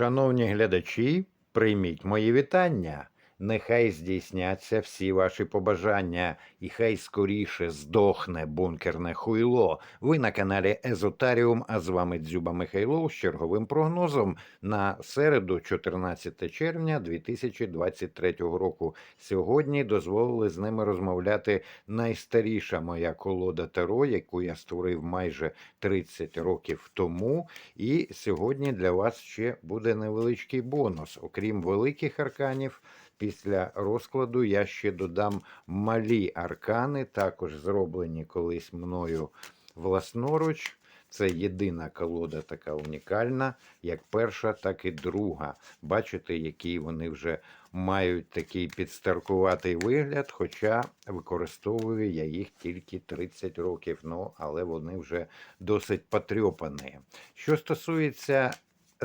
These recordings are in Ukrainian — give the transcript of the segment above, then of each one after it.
Шановні глядачі, прийміть мої вітання. Нехай здійсняться всі ваші побажання, і хай скоріше здохне бункерне хуйло. Ви на каналі Езотаріум, а з вами Дзюба Михайло з черговим прогнозом на середу, 14 червня 2023 року. Сьогодні дозволили з ними розмовляти найстаріша моя колода Таро, яку я створив майже 30 років тому. І сьогодні для вас ще буде невеличкий бонус. Окрім великих арканів, після розкладу я ще додам малі аркани, також зроблені колись мною власноруч. Це єдина колода така унікальна, як перша, так і друга. Бачите, які вони вже мають такий підстаркуватий вигляд, хоча використовую я їх тільки 30 років, ну, але вони вже досить потрьопані. Що стосується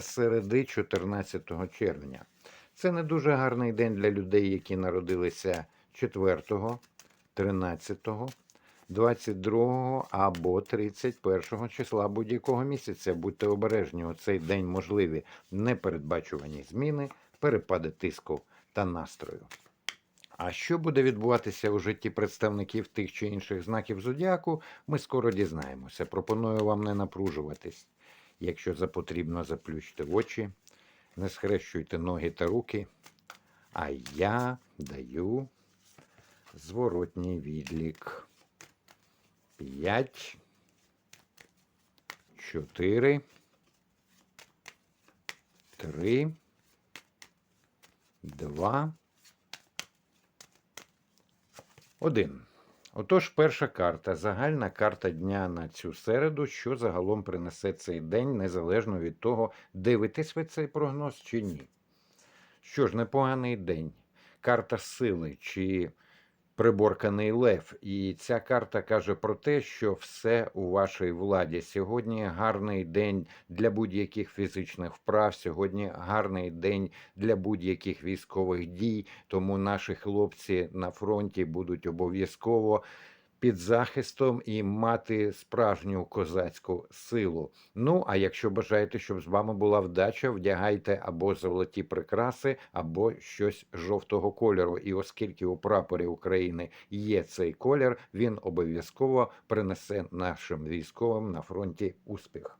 середи 14 червня, це не дуже гарний день для людей, які народилися 4, 13, 22 або 31 числа будь-якого місяця. Будьте обережні, у цей день можливі непередбачувані зміни, перепади тиску та настрою. А що буде відбуватися у житті представників тих чи інших знаків зодіаку, ми скоро дізнаємося. Пропоную вам не напружуватись. Якщо запотрібно, заплющте очі, не схрещуйте ноги та руки. А я даю зворотній відлік. 5, 4, 3, 2, 1. Отож, перша карта. Загальна карта дня на цю середу, що загалом принесе цей день, незалежно від того, дивитесь ви цей прогноз чи ні. Що ж, непоганий день. Карта сили чи приборканий лев. І ця карта каже про те, що все у вашій владі. Сьогодні гарний день для будь-яких фізичних вправ. Сьогодні гарний день для будь-яких військових дій. Тому наші хлопці на фронті будуть обов'язково. Під захистом і мати справжню козацьку силу. Ну, а якщо бажаєте, щоб з вами була вдача, вдягайте або золоті прикраси, або щось жовтого кольору. І оскільки у прапорі України є цей колір, він обов'язково принесе нашим військовим на фронті успіх.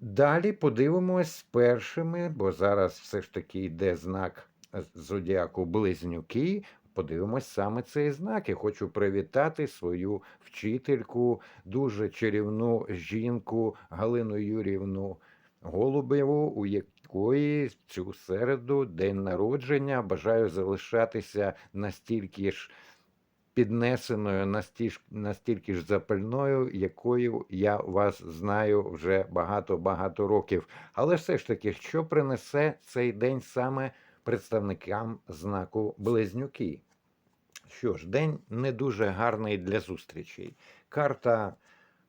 Далі подивимось першими, бо зараз все ж таки йде знак зодіаку Близнюки. Подивимось саме цей знак. І хочу привітати свою вчительку, дуже чарівну жінку Галину Юрівну Голубєву, у якої цю середу день народження. Бажаю залишатися настільки ж піднесеною, настільки, настільки ж запальною, якою я вас знаю вже багато-багато років. Але все ж таки, що принесе цей день саме представникам знаку Близнюки? Що ж, день не дуже гарний для зустрічей. Карта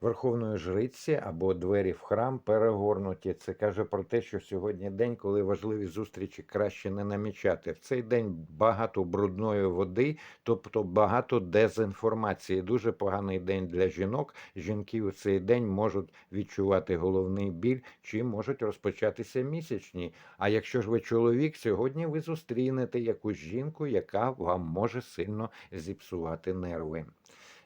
Верховної Жриці або двері в храм перегорнуті. Це каже про те, що сьогодні день, коли важливі зустрічі краще не намічати. В цей день багато брудної води, тобто багато дезінформації. Дуже поганий день для жінок. Жінки у цей день можуть відчувати головний біль чи можуть розпочатися місячні. А якщо ж ви чоловік, сьогодні ви зустрінете якусь жінку, яка вам може сильно зіпсувати нерви.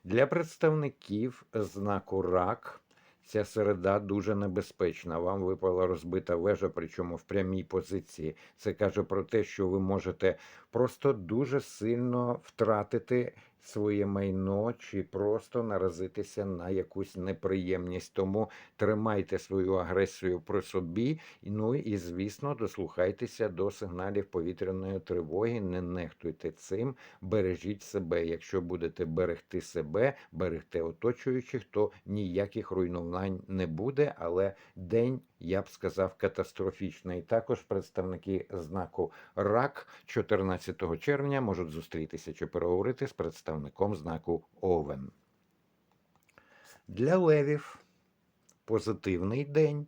Для представників знаку рак ця середа дуже небезпечна. Вам випала розбита вежа, причому в прямій позиції. Це каже про те, що ви можете просто дуже сильно втратити своє майно чи просто наразитися на якусь неприємність. Тому тримайте свою агресію при собі. Ну і звісно, дослухайтеся до сигналів повітряної тривоги. Не нехтуйте цим, бережіть себе. Якщо будете берегти себе, берегти оточуючих, то ніяких руйнувань не буде. Але день я б сказав, катастрофічний. Також представники знаку РАК 14 червня можуть зустрітися чи переговорити з представником знаку Овен. Для левів позитивний день.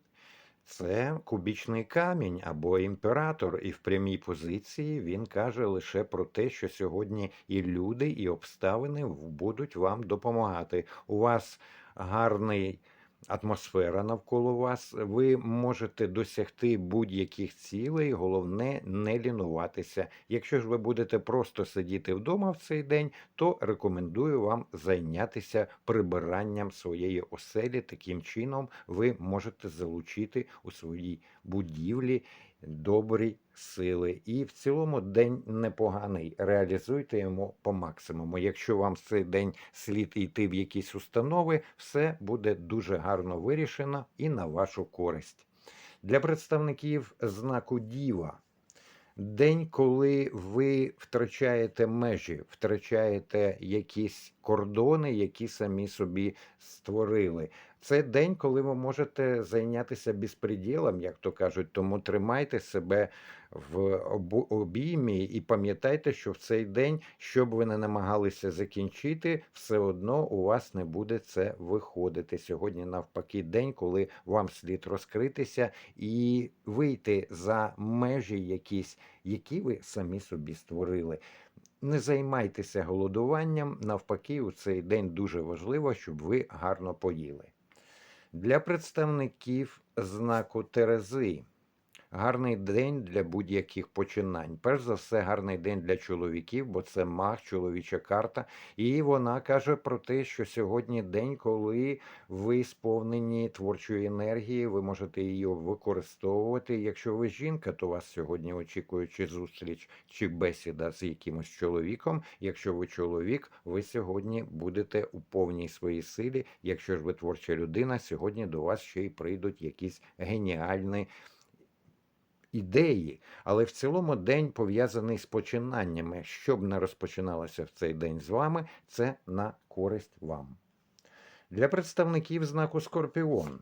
Це кубічний камінь або імператор, і в прямій позиції він каже лише про те, що сьогодні і люди, і обставини будуть вам допомагати. У вас гарний атмосфера навколо вас, ви можете досягти будь-яких цілей, головне не лінуватися. Якщо ж ви будете просто сидіти вдома в цей день, то рекомендую вам зайнятися прибиранням своєї оселі. Таким чином ви можете залучити у своїй будівлі добрі сили. І в цілому день непоганий. Реалізуйте йому по максимуму. Якщо вам в цей день слід йти в якісь установи, все буде дуже гарно вирішено і на вашу користь. Для представників знаку Діва. День, коли ви втрачаєте межі, втрачаєте якісь кордони, які самі собі створили. Це день, коли ви можете зайнятися безпреділом, як то кажуть. Тому тримайте себе в обіймі і пам'ятайте, що в цей день, що б ви не намагалися закінчити, все одно у вас не буде це виходити. Сьогодні, навпаки, день, коли вам слід розкритися і вийти за межі якісь, які ви самі собі створили. Не займайтеся голодуванням. Навпаки, у цей день дуже важливо, щоб ви гарно поїли. Для представників знаку Терези. Гарний день для будь-яких починань. Перш за все, гарний день для чоловіків, бо це маг, чоловіча карта. І вона каже про те, що сьогодні день, коли ви сповнені творчої енергії, ви можете її використовувати. Якщо ви жінка, то вас сьогодні очікує чи зустріч, чи бесіда з якимось чоловіком. Якщо ви чоловік, ви сьогодні будете у повній своїй силі. Якщо ж ви творча людина, сьогодні до вас ще й прийдуть якісь геніальні ідеї, але в цілому день пов'язаний з починаннями. Щоб не розпочиналося в цей день з вами, це на користь вам. Для представників знаку Скорпіон.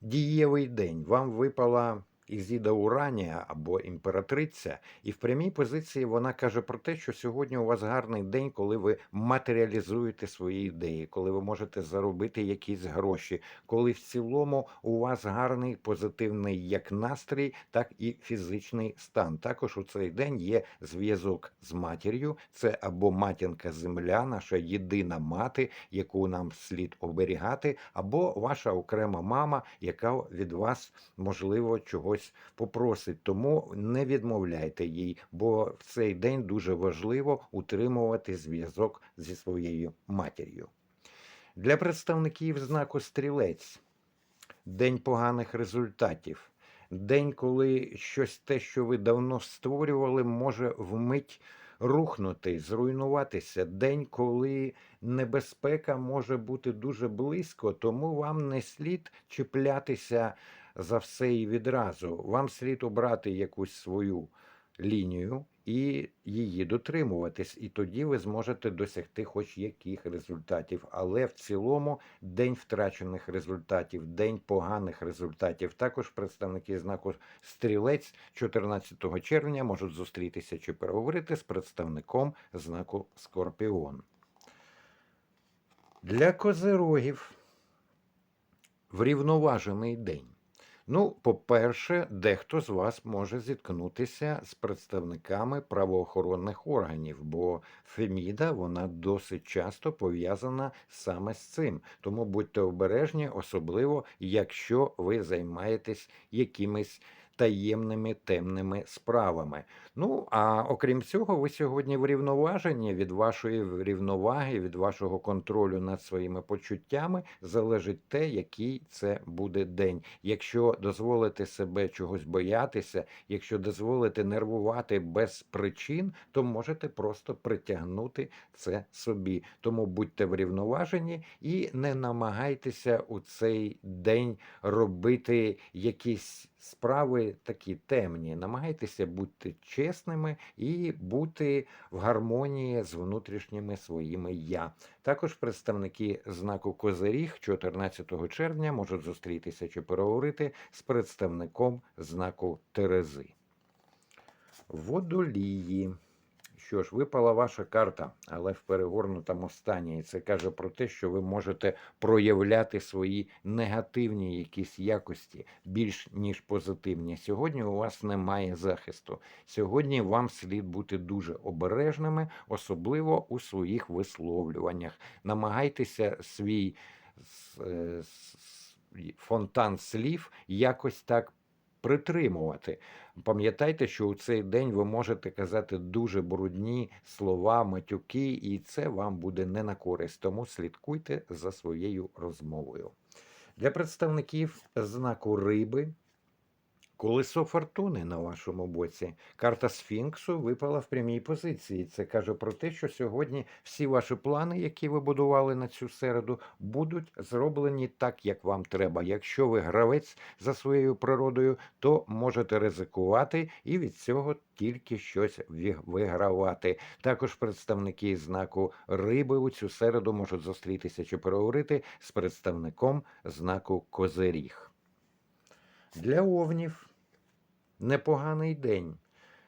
Дієвий день. Вам випала Ізіда Уранія або імператриця, і в прямій позиції вона каже про те, що сьогодні у вас гарний день, коли ви матеріалізуєте свої ідеї, коли ви можете заробити якісь гроші, коли в цілому у вас гарний позитивний як настрій, так і фізичний стан. Також у цей день є зв'язок з матір'ю. Це або матінка земля, наша єдина мати, яку нам слід оберігати, або ваша окрема мама, яка від вас можливо чогось попросить. Тому не відмовляйте їй, бо в цей день дуже важливо утримувати зв'язок зі своєю матір'ю. Для представників знаку стрілець день поганих результатів. День, коли щось те, що ви давно створювали, може вмить рухнути, зруйнуватися. День, коли небезпека може бути дуже близько, тому вам не слід чіплятися за все і відразу. Вам слід обрати якусь свою лінію і її дотримуватись, і тоді ви зможете досягти хоч яких результатів. Але в цілому день втрачених результатів, день поганих результатів. Також представники знаку стрілець 14 червня можуть зустрітися чи переговорити з представником знаку Скорпіон. Для козирогів врівноважений день. Ну, по-перше, дехто з вас може зіткнутися з представниками правоохоронних органів, бо Феміда вона досить часто пов'язана саме з цим. Тому будьте обережні, особливо якщо ви займаєтесь якимись таємними темними справами. Ну а окрім цього, ви сьогодні врівноважені від вашої рівноваги, від вашого контролю над своїми почуттями залежить те, який це буде день. Якщо дозволите себе чогось боятися, якщо дозволите нервувати без причин, то можете просто притягнути це собі. Тому будьте врівноважені і не намагайтеся у цей день робити якісь справи такі темні. Намагайтеся бути чесними і бути в гармонії з внутрішніми своїми я. Також представники знаку Козиріг 14 червня можуть зустрітися чи переговорити з представником знаку Терези. Водолії. Що ж, випала ваша карта, але в перегорнутому стані. І це каже про те, що ви можете проявляти свої негативні якісь якості більш ніж позитивні. Сьогодні у вас немає захисту. Сьогодні вам слід бути дуже обережними, особливо у своїх висловлюваннях. Намагайтеся свій е, фонтан слів якось так притримувати. Пам'ятайте, що у цей день ви можете казати дуже брудні слова, матюки, і це вам буде не на користь. Тому слідкуйте за своєю розмовою. Для представників знаку риби. Колесо фортуни на вашому боці. Карта Сфінксу випала в прямій позиції. Це каже про те, що сьогодні всі ваші плани, які ви будували на цю середу, будуть зроблені так, як вам треба. Якщо ви гравець за своєю природою, то можете ризикувати і від цього тільки щось вигравати. Також представники знаку риби у цю середу можуть зустрітися чи переговорити з представником знаку Козиріг. Для овнів непоганий день.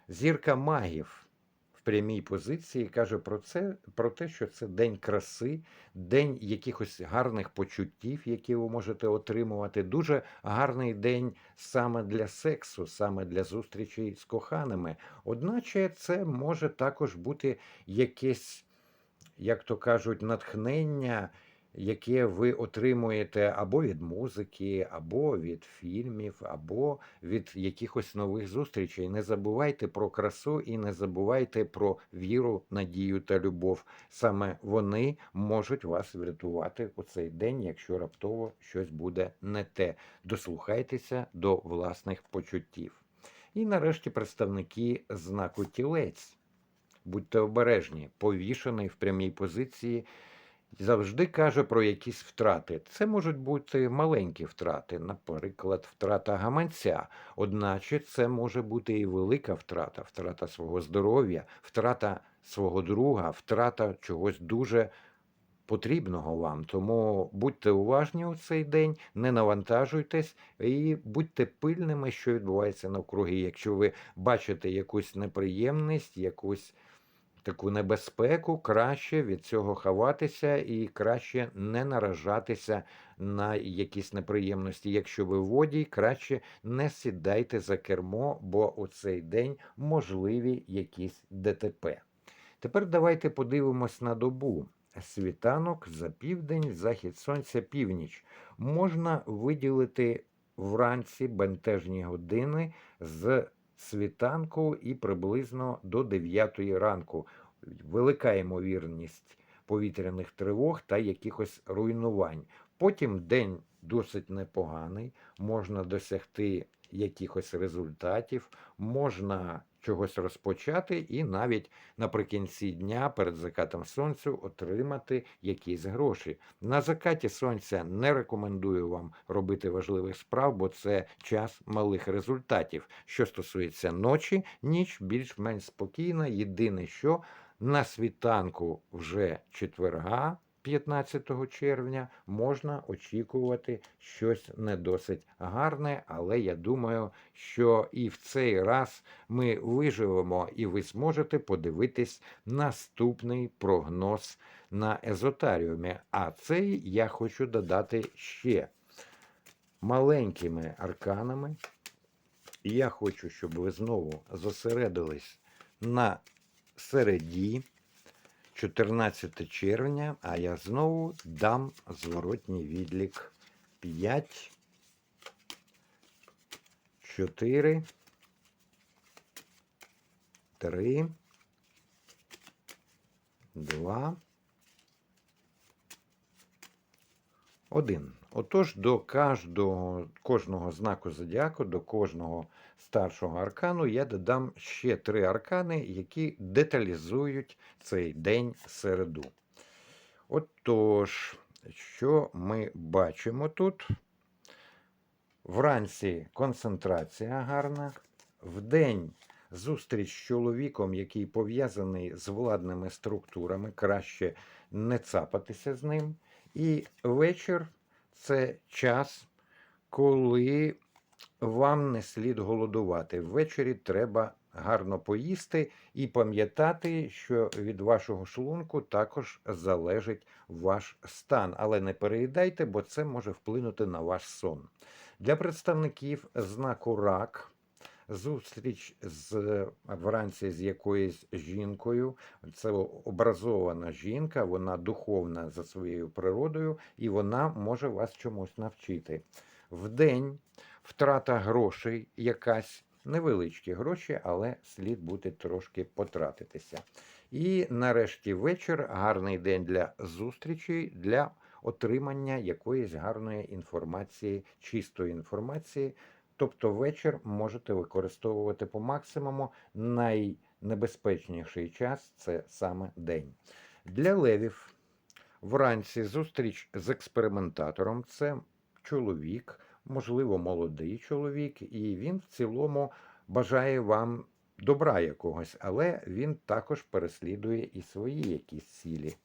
Зірка магів в прямій позиції каже про це, про те, що це день краси, день якихось гарних почуттів, які ви можете отримувати. Дуже гарний день саме для сексу, саме для зустрічей з коханими. Одначе це може також бути якесь, як то кажуть, натхнення яке ви отримуєте або від музики, або від фільмів, або від якихось нових зустрічей. Не забувайте про красу і не забувайте про віру, надію та любов. Саме вони можуть вас врятувати у цей день, якщо раптово щось буде не те. Дослухайтеся до власних почуттів. І нарешті представники знаку тілець. Будьте обережні, повішений в прямій позиції завжди каже про якісь втрати. Це можуть бути маленькі втрати, наприклад, втрата гаманця. Одначе це може бути і велика втрата, втрата свого здоров'я, втрата свого друга, втрата чогось дуже потрібного вам. Тому будьте уважні у цей день, не навантажуйтесь і будьте пильними, що відбувається навкруги. Якщо ви бачите якусь неприємність, якусь таку небезпеку, краще від цього ховатися і краще не наражатися на якісь неприємності. Якщо ви водій, краще не сідайте за кермо, бо у цей день можливі якісь ДТП. Тепер давайте подивимось на добу. Світанок за південь, захід сонця, північ. Можна виділити вранці бентежні години з світанку і приблизно до 9 ранку. Велика ймовірність повітряних тривог та якихось руйнувань. Потім день досить непоганий, можна досягти якихось результатів, можна чогось розпочати і навіть наприкінці дня перед закатом сонцю отримати якісь гроші. На закаті сонця не рекомендую вам робити важливих справ, бо це час малих результатів. Що стосується ночі, ніч більш-менш спокійна. Єдине, що на світанку вже четверга. 15 червня можна очікувати щось не досить гарне, але я думаю, що і в цей раз ми виживемо, і ви зможете подивитись наступний прогноз на езотаріумі. А цей я хочу додати ще маленькими арканами. Я хочу, щоб ви знову зосередились на середі. 14 червня, а я знову дам зворотній відлік 5, 4, 3, 2, 1. Отож, до кожного, кожного знаку зодіаку, до кожного старшого аркану я додам ще три аркани, які деталізують цей день середу. Отож, що ми бачимо тут? Вранці концентрація гарна, вдень зустріч з чоловіком, який пов'язаний з владними структурами, краще не цапатися з ним. І вечір це час, коли вам не слід голодувати. Ввечері треба гарно поїсти і пам'ятати, що від вашого шлунку також залежить ваш стан. Але не переїдайте, бо це може вплинути на ваш сон. Для представників знаку рак Зустріч з вранці з якоюсь жінкою. Це образована жінка, вона духовна за своєю природою, і вона може вас чомусь навчити. Вдень втрата грошей якась. Невеличкі гроші, але слід буде трошки потратитися. І нарешті вечір гарний день для зустрічі, для отримання якоїсь гарної інформації, чистої інформації. Тобто вечір можете використовувати по максимуму. Найнебезпечніший час це саме день. Для левів вранці зустріч з експериментатором це чоловік, можливо, молодий чоловік, і він в цілому бажає вам добра якогось, але він також переслідує і свої якісь цілі.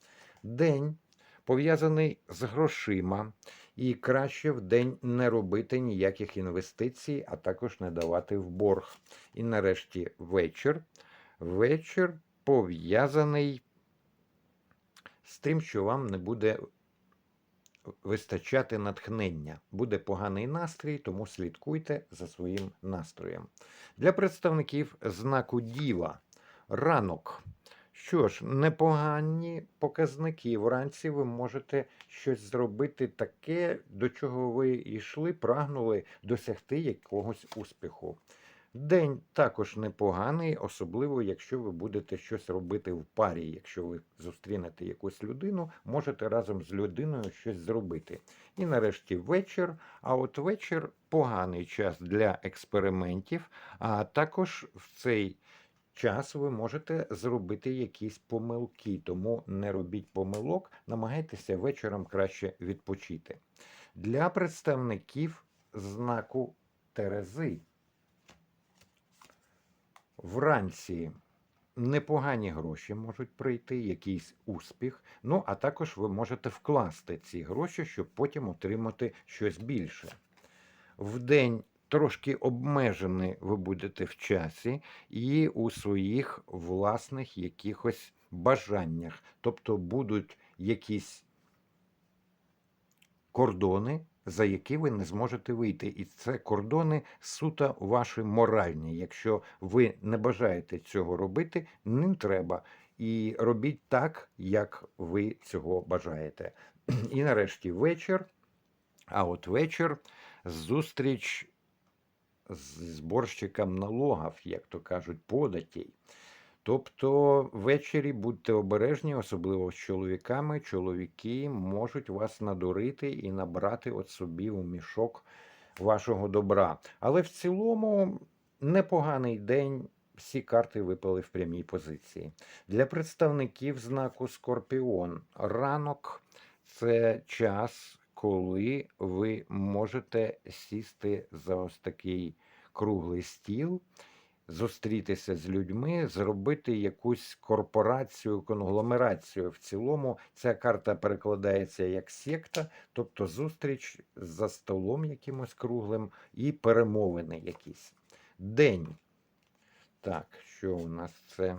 День пов'язаний з грошима, і краще в день не робити ніяких інвестицій, а також не давати в борг. І нарешті вечір. Вечір пов'язаний з тим, що вам не буде вистачати натхнення. Буде поганий настрій, тому слідкуйте за своїм настроєм. Для представників знаку Діва ранок. Що ж, непогані показники. Вранці ви можете щось зробити таке, до чого ви йшли, прагнули досягти якогось успіху. День також непоганий, особливо якщо ви будете щось робити в парі. Якщо ви зустрінете якусь людину, можете разом з людиною щось зробити. І нарешті вечір. А от вечір поганий час для експериментів, а також в цей час ви можете зробити якісь помилки, тому не робіть помилок, намагайтеся вечором краще відпочити. Для представників знаку Терези вранці непогані гроші можуть прийти, якийсь успіх. Ну, а також ви можете вкласти ці гроші, щоб потім отримати щось більше. Вдень трошки обмежені ви будете в часі і у своїх власних якихось бажаннях. Тобто будуть якісь кордони, за які ви не зможете вийти. І це кордони суто ваші моральні. Якщо ви не бажаєте цього робити, не треба. І робіть так, як ви цього бажаєте. І нарешті вечір. А от вечір зустріч з зборщиком налогів, як то кажуть, податей. Тобто ввечері будьте обережні, особливо з чоловіками. Чоловіки можуть вас надурити і набрати от собі у мішок вашого добра. Але в цілому непоганий день. Всі карти випали в прямій позиції. Для представників знаку Скорпіон ранок це час, коли ви можете сісти за ось такий круглий стіл зустрітися з людьми, зробити якусь корпорацію, конгломерацію. В цілому ця карта перекладається як секта, тобто зустріч за столом якимось круглим і перемовини якісь. День. Так, що у нас це?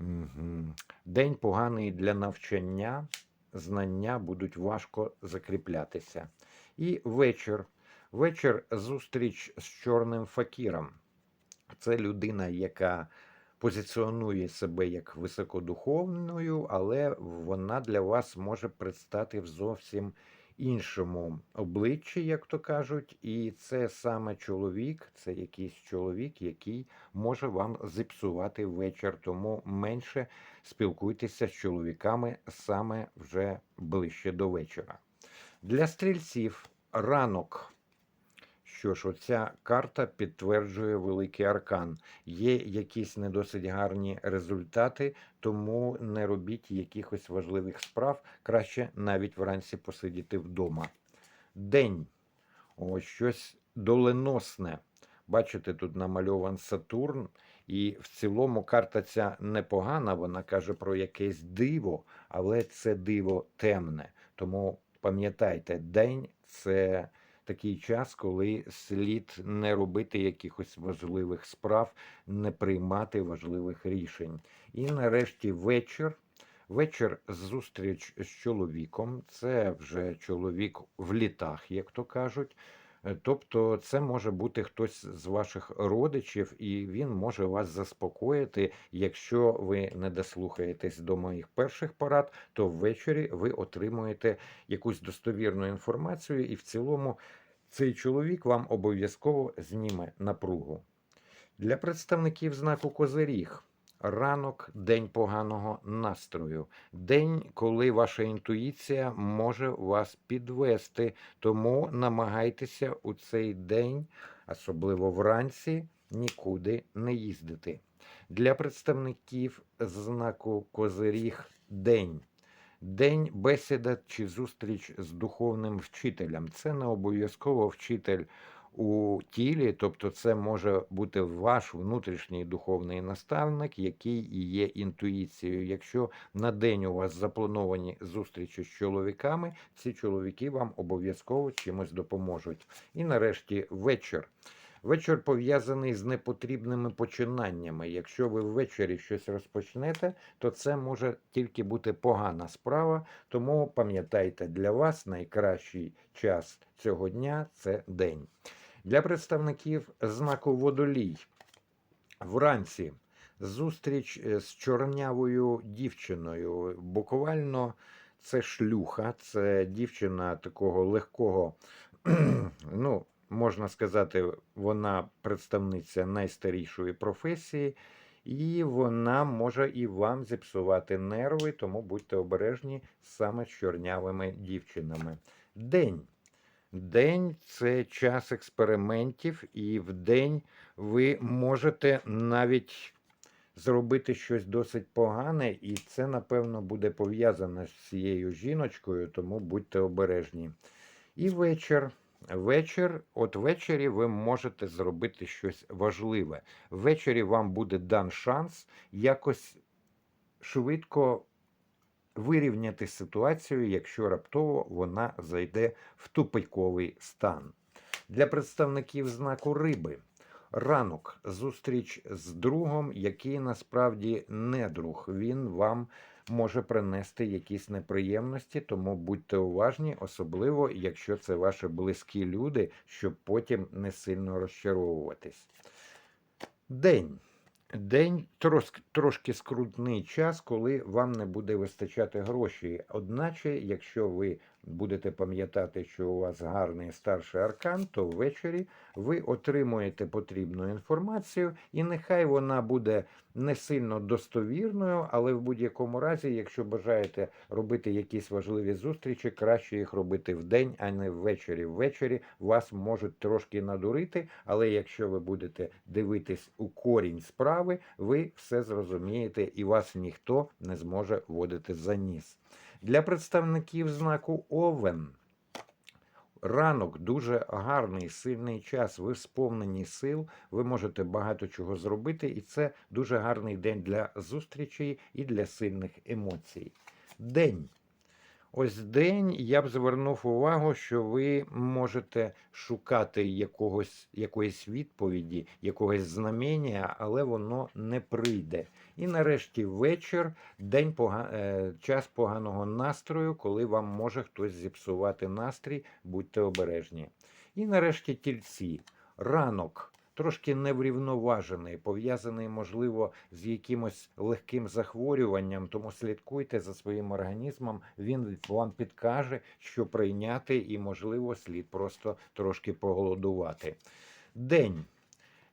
Угу. День поганий для навчання, знання будуть важко закріплятися. І вечір. Вечір зустріч з чорним факіром. Це людина, яка позиціонує себе як високодуховною, але вона для вас може предстати в зовсім іншому обличчі, як то кажуть, і це саме чоловік, це якийсь чоловік, який може вам зіпсувати вечір. Тому менше спілкуйтеся з чоловіками саме вже ближче до вечора. Для стрільців ранок. Що ж, оця карта підтверджує великий аркан. Є якісь не досить гарні результати, тому не робіть якихось важливих справ. Краще навіть вранці посидіти вдома. День. Ось щось доленосне. Бачите, тут намальован Сатурн, і в цілому карта ця непогана, вона каже про якесь диво, але це диво темне. Тому пам'ятайте, день це такий час, коли слід не робити якихось важливих справ, не приймати важливих рішень. І нарешті вечір. Вечір зустріч з чоловіком. Це вже чоловік в літах, як то кажуть. Е, Тобто це може бути хтось з ваших родичів, і він може вас заспокоїти. Якщо ви не дослухаєтесь до моїх перших порад, то ввечері ви отримуєте якусь достовірну інформацію, і в цілому цей чоловік вам обов'язково зніме напругу. Для представників знаку Козиріг. Ранок день поганого настрою, день, коли ваша інтуїція може вас підвести. Тому намагайтеся у цей день, особливо вранці, нікуди не їздити. Для представників знаку Козиріг день. День бесіда чи зустріч з духовним вчителем. Це не обов'язково вчитель у тілі, тобто це може бути ваш внутрішній духовний наставник, який є інтуїцією. Якщо на день у вас заплановані зустрічі з чоловіками, ці чоловіки вам обов'язково чимось допоможуть. І нарешті вечір. Вечір пов'язаний з непотрібними починаннями. Якщо ви ввечері щось розпочнете, то це може тільки бути погана справа. Тому пам'ятайте, для вас найкращий час цього дня це день. Для представників знаку водолій вранці зустріч е, з чорнявою дівчиною. Буквально це шлюха, це дівчина такого легкого, ну, можна сказати, вона представниця найстарішої професії, і вона може і вам зіпсувати нерви, тому будьте обережні саме з чорнявими дівчинами. День. День це час експериментів, і в день ви можете навіть зробити щось досить погане, і це, напевно, буде пов'язано з цією жіночкою, тому будьте обережні. І вечір. Вечір, от ввечері ви можете зробити щось важливе. Ввечері вам буде дан шанс якось швидко вирівняти ситуацію, якщо раптово вона зайде в тупиковий стан. Для представників знаку риби ранок зустріч з другом, який насправді не друг. Він вам може принести якісь неприємності, тому будьте уважні, особливо якщо це ваші близькі люди, щоб потім не сильно розчаровуватись. День. День трошки, трошки скрутний час, коли вам не буде вистачати грошей. Одначе, якщо ви будете пам'ятати, що у вас гарний старший аркан, то ввечері ви отримуєте потрібну інформацію, і нехай вона буде не сильно достовірною, але в будь-якому разі, якщо бажаєте робити якісь важливі зустрічі, краще їх робити вдень, а не ввечері. Ввечері вас можуть трошки надурити, але якщо ви будете дивитись у корінь справи, ви все зрозумієте і вас ніхто не зможе водити за ніс. Для представників знаку Овен ранок дуже гарний, сильний час. Ви сповнені сил, ви можете багато чого зробити, і це дуже гарний день для зустрічей і для сильних емоцій. День. Ось день я б звернув увагу, що ви можете шукати якогось, якоїсь відповіді, якогось знамення, але воно не прийде. І нарешті вечір, день пога... е, час поганого настрою, коли вам може хтось зіпсувати настрій, будьте обережні. І нарешті тільці. Ранок. Трошки неврівноважений, пов'язаний, можливо, з якимось легким захворюванням, тому слідкуйте за своїм організмом, він вам підкаже, що прийняти, і, можливо, слід просто трошки поголодувати. День.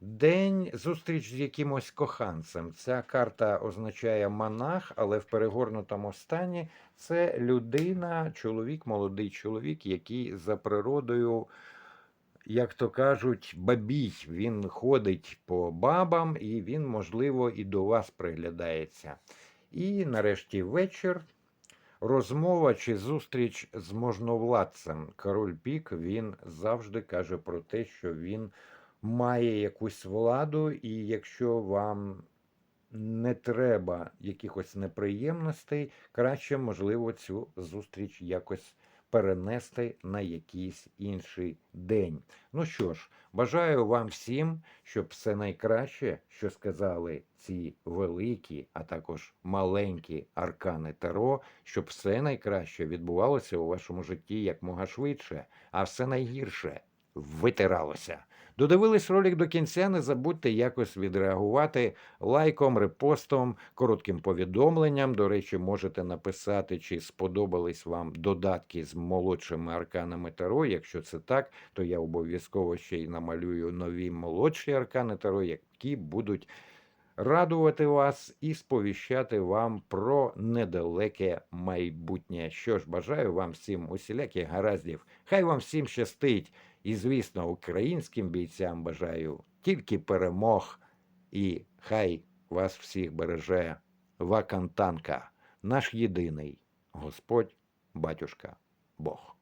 День зустріч з якимось коханцем. Ця карта означає монах, але в перегорнутому стані це людина, чоловік, молодий чоловік, який за природою як то кажуть, бабій. Він ходить по бабам, і він, можливо, і до вас приглядається. І нарешті вечір. Розмова чи зустріч з можновладцем. Король Пік він завжди каже про те, що він має якусь владу, і якщо вам не треба якихось неприємностей, краще, можливо, цю зустріч якось перенести на якийсь інший день. Ну що ж, бажаю вам всім, щоб все найкраще, що сказали ці великі, а також маленькі аркани Таро, щоб все найкраще відбувалося у вашому житті якмога швидше, а все найгірше витиралося. Додивились ролик до кінця, не забудьте якось відреагувати лайком, репостом, коротким повідомленням. До речі, можете написати, чи сподобались вам додатки з молодшими арканами Таро. Якщо це так, то я обов'язково ще й намалюю нові молодші аркани Таро, які будуть радувати вас і сповіщати вам про недалеке майбутнє. Що ж, бажаю вам всім усіляких гараздів. Хай вам всім щастить. І, звісно, українським бійцям бажаю тільки перемог. І хай вас всіх береже Вакантанка, наш єдиний Господь, батюшка, Бог.